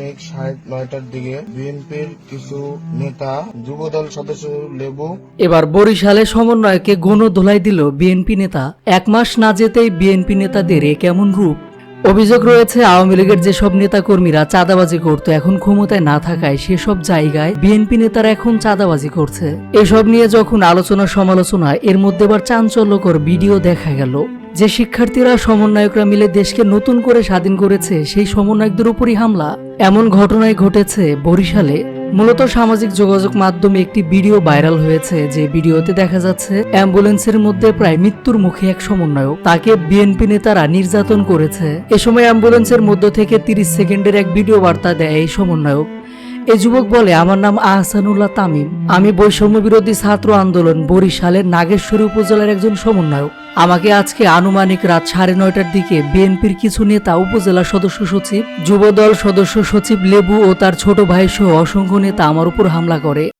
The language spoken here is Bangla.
আনুমানিক সাড়ে নয়টার দিকে বিএনপির কিছু নেতা, যুবদল সদস্য লেবু। এবার বরিশালে সমন্বয়কে গণ ধোলাই দিল বিএনপি নেতা। এক মাস না যেতেই বিএনপি নেতাদের এ কেমন রূপ? অভিযোগ রয়েছে, আওয়ামী লীগের যেসব নেতাকর্মীরা চাঁদাবাজি করত, এখন ক্ষমতায় না থাকায় সেসব জায়গায় বিএনপি নেতারা এখন চাঁদাবাজি করছে। এসব নিয়ে যখন আলোচনা সমালোচনা এর মধ্যে আবার চাঞ্চল্যকর ভিডিও দেখা গেল। যে শিক্ষার্থীরা সমন্বয়করা মিলে দেশকে নতুন করে স্বাধীন করেছে, সেই সমন্বয়কদের উপরই হামলা। এমন ঘটনায় ঘটেছে বরিশালে। মূলত সামাজিক যোগাযোগ মাধ্যমে একটি ভিডিও ভাইরাল হয়েছে, যে ভিডিওতে দেখা যাচ্ছে, অ্যাম্বুলেন্সের মধ্যে প্রায় মৃত্যুর মুখে এক সমন্বয়ক। তাকে বিএনপি নেতারা নির্যাতন করেছে। এ সময় অ্যাম্বুলেন্সের মধ্য থেকে তিরিশ সেকেন্ডের এক ভিডিও বার্তা দেয় এই সমন্বয়ক। এই যুবক বলে, আমার নাম আহসানুল্লাহ তামিম। আমি বৈষম্য বিরোধী ছাত্র আন্দোলন বরিশালের নাগেশ্বরী উপজেলার একজন সমন্বয়ক। আমাকে আজকে আনুমানিক রাত সাড়ে নয়টার দিকে বিএনপির কিছু নেতা, উপজেলা সদস্য সচিব, যুবদল সদস্য সচিব লেবু ও তার ছোট ভাই সহ অসংখ্য নেতা আমার উপর হামলা করে।